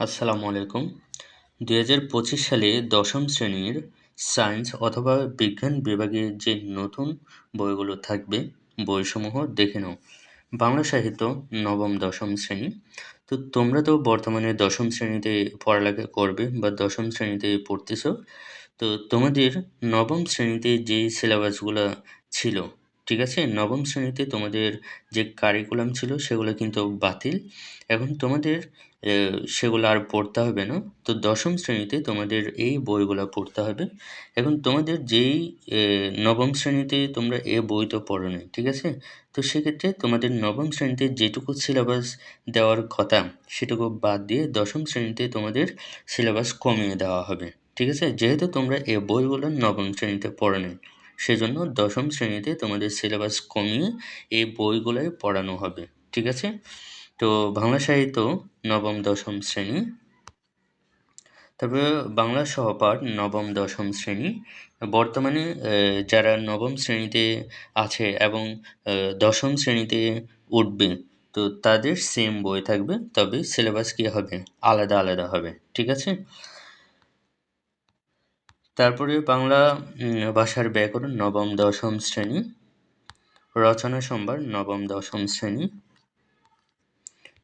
আসসালামু আলাইকুম। দু হাজার পঁচিশ সালে দশম শ্রেণির সায়েন্স অথবা বিজ্ঞান বিভাগে যে নতুন বইগুলো থাকবে, বইসমূহ দেখে নাও। বাংলা সাহিত্য নবম দশম শ্রেণি। তো তোমরা তো বর্তমানে দশম শ্রেণীতে পড়ালেখা করবে বা দশম শ্রেণীতে পড়তেছো। তো তোমাদের নবম শ্রেণীতে যে সিলেবাসগুলো ছিল ঠিক আছে? নবম শ্রেণীতে তোমাদের যে কারিকুলাম ছিল সেগুলো কিন্তু বাতিল। এখন তোমাদের সেগুলো আর পড়তে হবে না। তো দশম শ্রেণীতে তোমাদের এই বইগুলো পড়তে হবে। এখন তোমাদের যেই নবম শ্রেণীতে তোমরা এ বই তো পড়ো নি ঠিক আছে? তো সেক্ষেত্রে তোমাদের নবম শ্রেণীতে যেটুকু সিলেবাস দেওয়ার কথা সেটুকু বাদ দিয়ে দশম শ্রেণীতে তোমাদের সিলেবাস কমিয়ে দেওয়া হবে, ঠিক আছে? যেহেতু তোমরা এ বইগুলো নবম শ্রেণীতে পড়ো নি সেজন্য দশম শ্রেণীতে তোমাদের সিলেবাস কমিয়ে এই বইগুলোই পড়ানো হবে, ঠিক আছে? তো বাংলা সাহিত্য নবম, দশম শ্রেণি। তারপরে বাংলা সহপাঠ নবম, দশম শ্রেণি। বর্তমানে যারা নবম শ্রেণীতে আছে এবং দশম শ্রেণীতে উঠবে, তো তাদের সেম বই থাকবে, তবে সিলেবাস কী হবে? আলাদা আলাদা হবে, ঠিক আছে? তারপরে বাংলা ভাষার ব্যাকরণ নবম, দশম শ্রেণি। রচনা সম্ভার নবম, দশম শ্রেণি।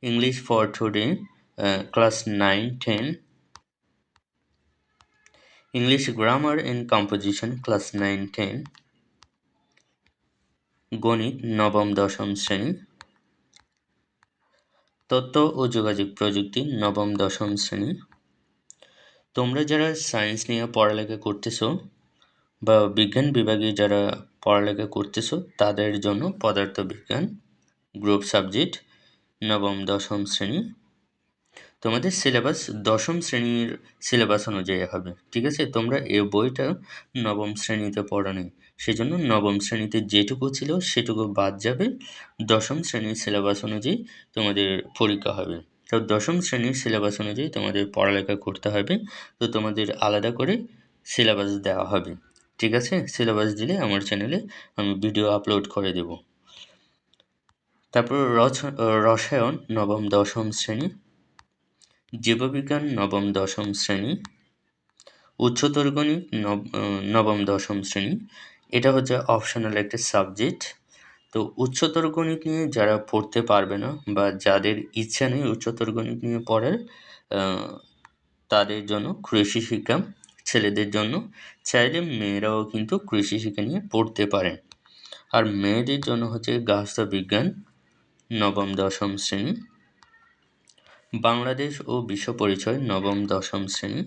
English for today class nine, ten. English grammar and composition, class nine, ten. গণিত, নবম, দশম শ্রেণি। তথ্য ও যোগাযোগ প্রযুক্তি, নবম, দশম শ্রেণি। তোমরা যারা সায়েন্স নিয়ে পড়ালেখা করতেছো বা বিজ্ঞান বিভাগে যারা পড়ালেখা করতেছো, তাদের জন্য পদার্থবিজ্ঞান গ্রুপ সাবজেক্ট নবম, দশম শ্রেণি। তোমাদের সিলেবাস দশম শ্রেণির সিলেবাস অনুযায়ী হবে, ঠিক আছে? তোমরা এ বইটা নবম শ্রেণীতে পড়ো নেই সেজন্য নবম শ্রেণীতে যেটুকু ছিল, সেটুকু বাদ যাবে। দশম শ্রেণির সিলেবাস অনুযায়ী তোমাদের পরীক্ষা হবে। তো দশম শ্রেণির সিলেবাস অনুযায়ী তোমাদের পড়ালেখা করতে হবে। তো তোমাদের আলাদা করে সিলেবাস দেওয়া হবে। ঠিক আছে? সিলেবাস দিলে আমার চ্যানেলে আমি ভিডিও আপলোড করে দেব। তারপর রসায়ন নবম, দশম শ্রেণি। জীববিজ্ঞান নবম, দশম শ্রেণি। উচ্চতর গণিত নবম, দশম শ্রেণি। এটা হচ্ছে অপশনাল একটা সাবজেক্ট তো উচ্চতর গণিত নিয়ে যারা পড়তে পারবে না বা যাদের ইচ্ছা নেই উচ্চতর গণিত নিয়ে পড়ার তাদের জন্য কৃষি শিক্ষা, ছেলেদের জন্য চাইলে মেয়েরাও কিন্তু কৃষি শিক্ষা নিয়ে পড়তে পারেন। আর মেয়েদের জন্য হচ্ছে গাছ বিজ্ঞান, নবম, দশম শ্রেণি। বাংলাদেশ ও বিশ্ব পরিচয়, নবম, দশম শ্রেণি।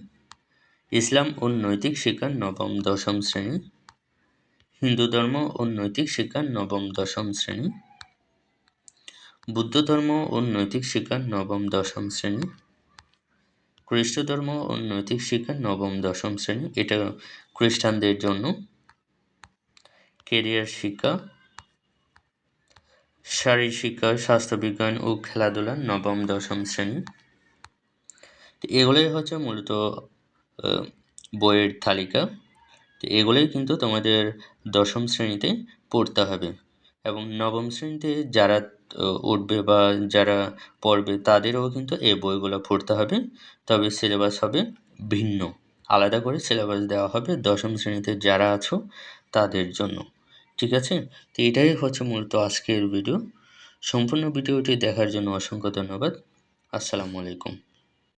ইসলাম ও নৈতিক শিক্ষা, নবম, দশম শ্রেণি। হিন্দু ধর্ম ও নৈতিক শিক্ষা নবম, দশম শ্রেণি। বুদ্ধ ধর্ম ও নৈতিক শিক্ষা নবম, দশম শ্রেণি। খ্রিস্ট ধর্ম ও নৈতিক শিক্ষা নবম, দশম শ্রেণি, এটা খ্রিস্টানদের জন্য। কেরিয়ার শিক্ষা। শারীর শিক্ষা স্বাস্থ্যবিজ্ঞান ও খেলাধুলা নবম, দশম শ্রেণি। এগুলোই হচ্ছে মূলত বইয়ের তালিকা। তো এগুলোই কিন্তু তোমাদের দশম শ্রেণীতে পড়তে হবে। এবং নবম শ্রেণীতে যারা উঠবে বা যারা পড়বে তাদেরও কিন্তু এই বইগুলো পড়তে হবে। তবে সিলেবাস হবে ভিন্ন। আলাদা করে সিলেবাস দেওয়া হবে দশম শ্রেণীতে যারা আছো তাদের জন্য। ঠিক আছে? তো এটাই হচ্ছে মূলত আজকের ভিডিও সম্পূর্ণ ভিডিওটি দেখার জন্য অসংখ্য ধন্যবাদ। আসসালামু আলাইকুম।